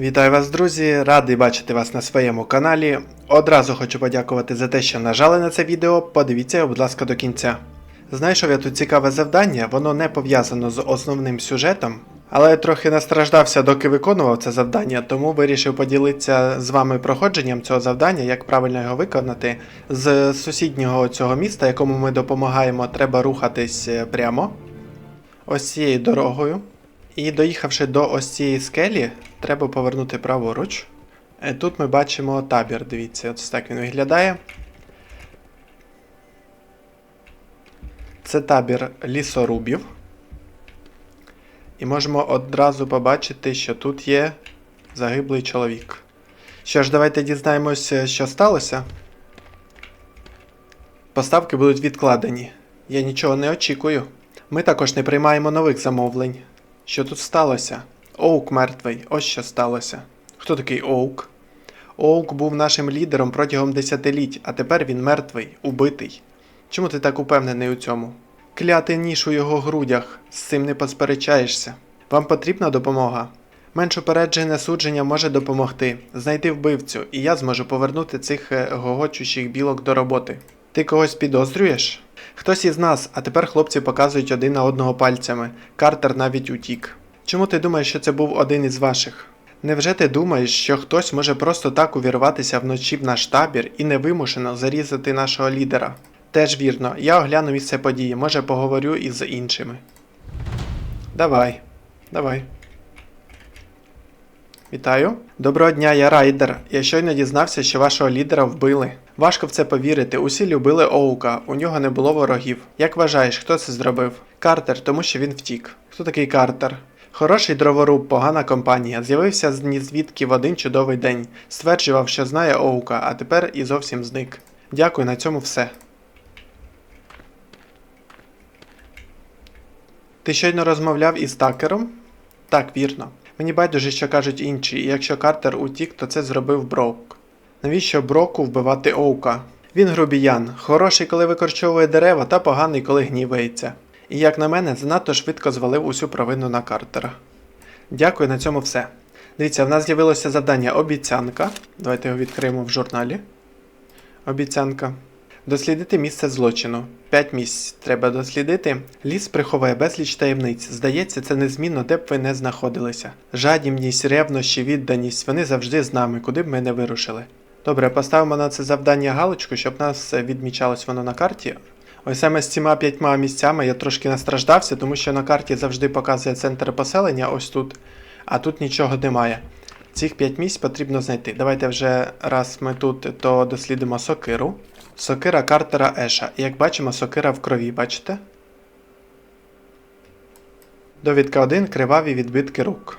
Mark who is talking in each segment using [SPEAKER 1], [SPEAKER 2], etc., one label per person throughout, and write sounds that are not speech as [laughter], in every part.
[SPEAKER 1] Вітаю вас, друзі! Радий бачити вас на своєму каналі. Одразу хочу подякувати за те, що нажали на це відео. Подивіться, будь ласка, до кінця. Знайшов я тут цікаве завдання, воно не пов'язано з основним сюжетом, але я трохи настраждався, доки виконував це завдання, тому вирішив поділитися з вами проходженням цього завдання, як правильно його виконати. З сусіднього цього міста, якому ми допомагаємо, треба рухатись е, прямо. Ось цією дорогою. І доїхавши до ось цієї скелі, треба повернути праворуч. Е, Тут ми бачимо табір, дивіться, ось так він виглядає. Це табір лісорубів. І можемо одразу побачити, що тут є загиблий чоловік. Що ж, давайте дізнаємося, що сталося. Поставки будуть відкладені. Я нічого не очікую. Ми також не приймаємо нових замовлень. Що тут сталося? Оук мертвий, ось що сталося. Хто такий Оук? Оук був нашим лідером протягом десятиліть, а тепер він мертвий, убитий. Чому ти так упевнений у цьому? Кляти ніж у його грудях, з цим не посперечаєшся. Вам потрібна допомога? Менш упереджене судження може допомогти. Знайти вбивцю, і я зможу повернути цих е, гогочущих білок до роботи. Ти когось підозрюєш? Хтось із нас, а тепер хлопці показують один на одного пальцями. Картер навіть утік. Чому ти думаєш, що це був один із ваших? Невже ти думаєш, що хтось може просто так увірватися вночі в наш табір і невимушено зарізати нашого лідера? Теж вірно, я огляну місце події, може поговорю із іншими. Давай, давай. Вітаю. Доброго дня, я Райдер. Я щойно дізнався, що вашого лідера вбили. Важко в це повірити. Усі любили Оука, у нього не було ворогів. Як вважаєш, хто це зробив? Картер, тому що він втік. Хто такий Картер? Хороший дроворуб, погана компанія. З'явився з нізвідки в один чудовий день. Стверджував, що знає Оука, а тепер і зовсім зник. Дякую, на цьому все. Ти щойно розмовляв із Такером? Так, вірно. Мені байдуже, що кажуть інші, і якщо Картер утік, то це зробив Брок. Навіщо Броку вбивати Оука? Він грубіян, хороший, коли викорчовує дерева, та поганий, коли гнівається. І, як на мене, занадто швидко звалив усю провину на Картера. Дякую, на цьому все. Дивіться, в нас з'явилося завдання обіцянка. Давайте його відкриємо в журналі. Обіцянка. Дослідити місце злочину. П'ять місць треба дослідити. Ліс приховує безліч таємниць. Здається, це незмінно, де б ви не знаходилися. Жадібність, ревнощі, відданість вони завжди з нами, куди б ми не вирушили. Добре, поставимо на це завдання галочку, щоб нас е, відмічалось воно на карті. Ось саме з цими п'ятьма місцями я трошки настраждався, тому що на карті завжди показує центр поселення, ось тут, а тут нічого немає. Цих п'ять місць потрібно знайти. Давайте вже раз ми тут, то дослідимо сокиру. Сокира Картера Еша. І як бачимо, сокира в крові, бачите? Довідка 1. Криваві відбитки рук.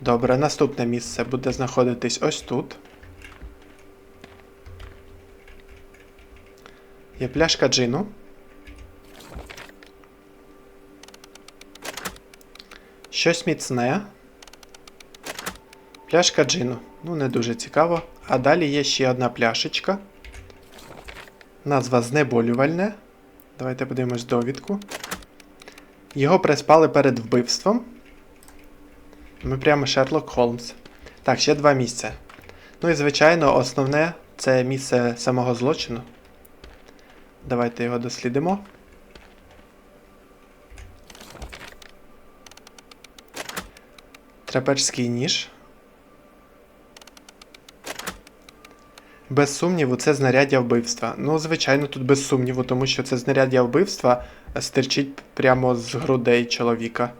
[SPEAKER 1] Добре, наступне місце буде знаходитись ось тут. Є пляшка джину. Щось міцне. Пляшка джину. Ну, не дуже цікаво. А далі є ще одна пляшечка. Назва знеболювальне. Давайте подивимось довідку. Його приспали перед вбивством. Ми прямо Шерлок Холмс. Так, ще два місця. Ну і, звичайно, основне це місце самого злочину. Давайте його дослідимо. Трапечський ніж. Без сумніву, це знаряддя вбивства. Ну, звичайно, тут без сумніву, тому що це знаряддя вбивства стирчить прямо з грудей чоловіка.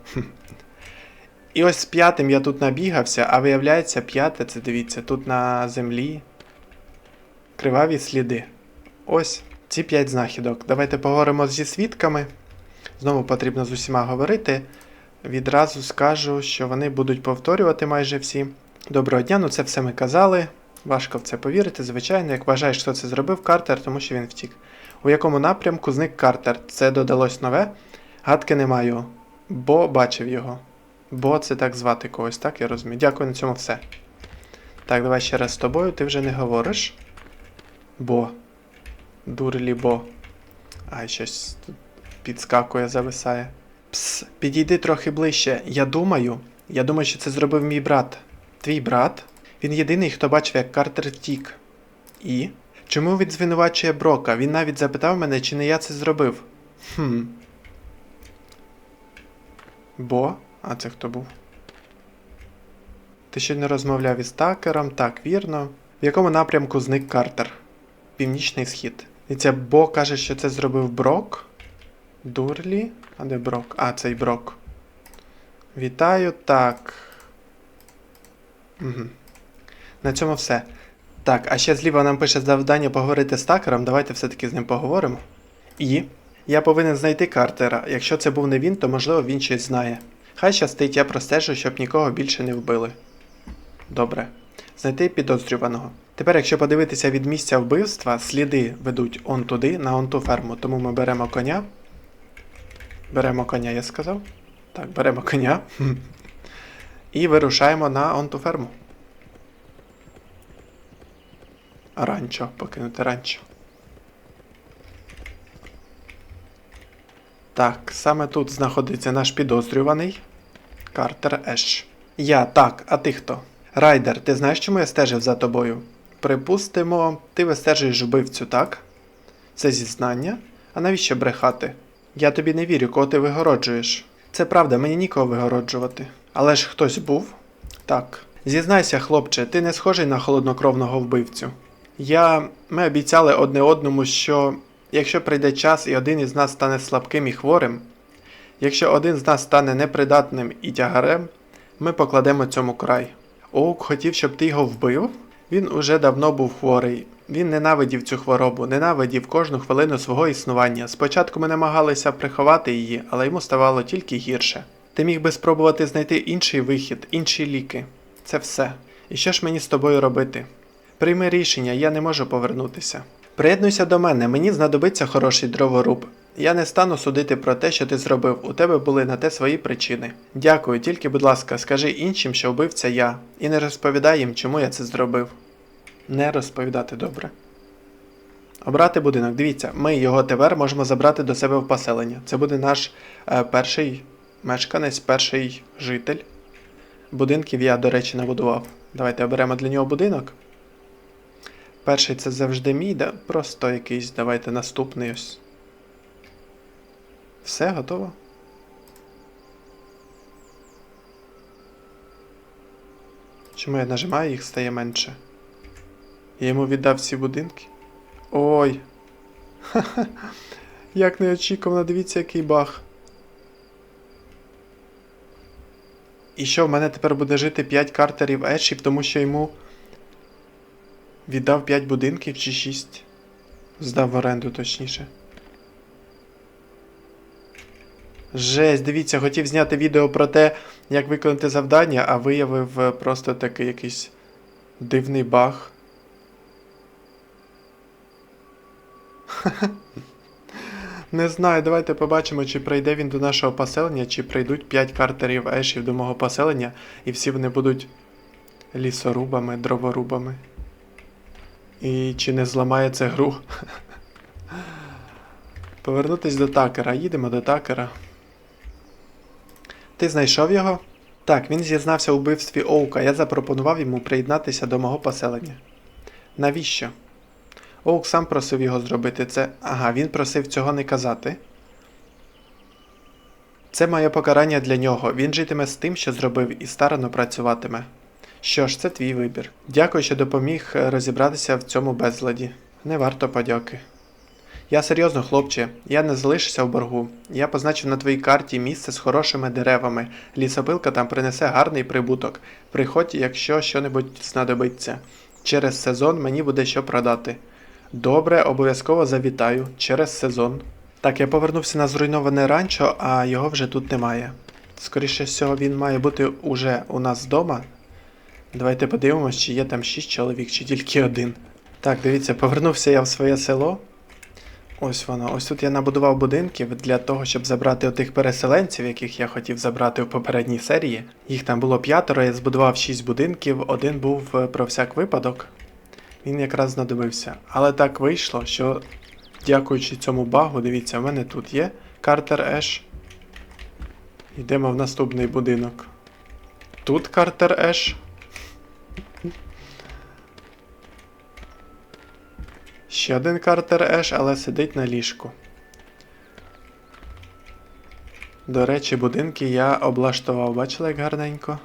[SPEAKER 1] І ось з п'ятим я тут набігався, а виявляється, п'яте, це дивіться, тут на землі криваві сліди. Ось ці п'ять знахідок. Давайте поговоримо зі свідками. Знову потрібно з усіма говорити. Відразу скажу, що вони будуть повторювати майже всі. Доброго дня, ну це все ми казали. Важко в це повірити, звичайно, як вважаєш, хто це зробив Картер, тому що він втік. У якому напрямку зник Картер? Це додалось нове. Гадки не маю, бо бачив його. Бо це так звати когось, так я розумію. Дякую на цьому все. Так, давай ще раз з тобою, ти вже не говориш. Бо. Дурлі бо. Ай, щось тут підскакує, зависає. Пс, підійди трохи ближче. Я думаю. Я думаю, що це зробив мій брат. Твій брат? Він єдиний, хто бачив, як Картер втік. І? Чому він звинувачує Брока? Він навіть запитав мене, чи не я це зробив. Хм. Бо? А це хто був? Ти ще не розмовляв із Такером, так, вірно. В якому напрямку зник Картер? Північний схід. І це Бо каже, що це зробив Брок? Дурлі? А де Брок? А, цей Брок. Вітаю, так. Угу. На цьому все. Так, а ще зліва нам пише завдання поговорити з Такером. Давайте все-таки з ним поговоримо. І я повинен знайти Картера. Якщо це був не він, то можливо він щось знає. Хай щастить, я простежу, щоб нікого більше не вбили. Добре. Знайти підозрюваного. Тепер, якщо подивитися від місця вбивства, сліди ведуть он туди, на он ту ферму. Тому ми беремо коня. Беремо коня, я сказав. Так, беремо коня. І вирушаємо на он ту ферму. Ранчо, покинути ранчо. Так, саме тут знаходиться наш підозрюваний. Картер Еш. Я, так, а ти хто? Райдер, ти знаєш, чому я стежив за тобою? Припустимо, ти вистежуєш вбивцю, так? Це зізнання? А навіщо брехати? Я тобі не вірю, кого ти вигороджуєш. Це правда, мені нікого вигороджувати. Але ж хтось був? Так. Зізнайся, хлопче, ти не схожий на холоднокровного вбивцю. Я. Ми обіцяли одне одному, що якщо прийде час і один із нас стане слабким і хворим, якщо один з нас стане непридатним і тягарем, ми покладемо цьому край. Оук хотів, щоб ти його вбив? Він уже давно був хворий. Він ненавидів цю хворобу, ненавидів кожну хвилину свого існування. Спочатку ми намагалися приховати її, але йому ставало тільки гірше. Ти міг би спробувати знайти інший вихід, інші ліки. Це все. І що ж мені з тобою робити? Прийми рішення, я не можу повернутися. Приєднуйся до мене, мені знадобиться хороший дроворуб. Я не стану судити про те, що ти зробив. У тебе були на те свої причини. Дякую, тільки, будь ласка, скажи іншим, що вбивця я, і не розповідай їм, чому я це зробив. Не розповідати добре. Обрати будинок. Дивіться, ми його тепер можемо забрати до себе в поселення. Це буде наш е, перший мешканець, перший житель. Будинків я, до речі, набудував. Давайте оберемо для нього будинок. Перший це завжди мій, да? просто якийсь. Давайте наступний ось. Все, готово? Чому я нажимаю, їх стає менше? Я йому віддав ці будинки. Ой. Ха-ха. [laughs] Як неочікувано, дивіться, який баг. І що, в мене тепер буде жити 5 картерів ешів, тому що йому віддав 5 будинків чи 6. Здав в оренду, точніше. Жесть, дивіться, хотів зняти відео про те, як виконати завдання, а виявив е, просто такий якийсь дивний баг. [laughs] Не знаю, давайте побачимо, чи прийде він до нашого поселення, чи прийдуть 5 картерів ешів до мого поселення, і всі вони будуть лісорубами, дроворубами. І чи не зламає це гру? [laughs] Повернутись до такера. Їдемо до такера. Ти знайшов його? Так, він зізнався у вбивстві Оука. Я запропонував йому приєднатися до мого поселення. Навіщо? Оук сам просив його зробити це. Ага, він просив цього не казати. Це моє покарання для нього. Він житиме з тим, що зробив, і старано працюватиме. Що ж, це твій вибір. Дякую, що допоміг е, розібратися в цьому безладі. Не варто подяки. Я серйозно, хлопче, я не залишуся в боргу. Я позначив на твоїй карті місце з хорошими деревами. Лісопилка там принесе гарний прибуток. Приходь, якщо що-небудь знадобиться. Через сезон мені буде що продати. Добре, обов'язково завітаю через сезон. Так, я повернувся на зруйноване ранчо, а його вже тут немає. Скоріше всього, він має бути уже у нас вдома. Давайте подивимось, чи є там 6 чоловік, чи тільки один. Так, дивіться, повернувся я в своє село. Ось воно. Ось тут я набудував будинків для того, щоб забрати отих переселенців, яких я хотів забрати в попередній серії. Їх там було п'ятеро, я збудував 6 будинків, один був е, про всяк випадок. Він якраз знадобився. Але так вийшло, що дякуючи цьому багу, дивіться, в мене тут є Картер Еш. Йдемо в наступний будинок. Тут Картер Еш. Ще один Картер Еш, але сидить на ліжку. До речі, будинки я облаштував, бачили, як гарненько?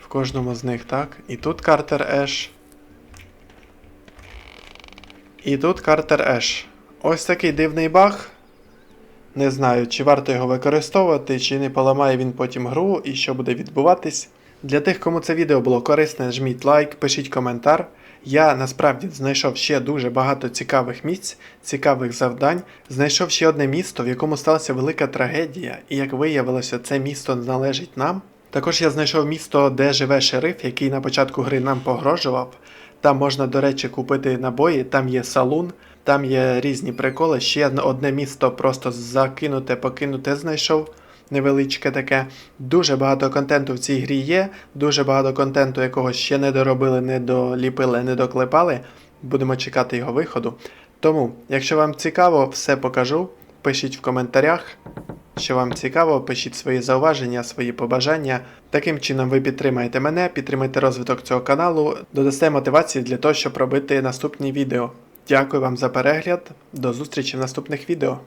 [SPEAKER 1] В кожному з них, так. І тут Картер Еш. І тут Картер Еш. Ось такий дивний баг. Не знаю, чи варто його використовувати, чи не поламає він потім гру і що буде відбуватись. Для тих, кому це відео було корисне, жміть лайк, пишіть коментар. Я насправді знайшов ще дуже багато цікавих місць, цікавих завдань. Знайшов ще одне місто, в якому сталася велика трагедія, і як виявилося, це місто належить нам. Також я знайшов місто, де живе шериф, який на початку гри нам погрожував. Там можна, до речі, купити набої, там є салун, там є різні приколи. Ще одне місто просто закинуте, покинуте знайшов. Невеличке таке. Дуже багато контенту в цій грі є. Дуже багато контенту, якого ще не доробили, не доліпили, не доклепали. Будемо чекати його виходу. Тому, якщо вам цікаво, все покажу. Пишіть в коментарях. Що вам цікаво, пишіть свої зауваження, свої побажання. Таким чином ви підтримаєте мене, підтримаєте розвиток цього каналу, додасте мотивації для того, щоб робити наступні відео. Дякую вам за перегляд. До зустрічі в наступних відео.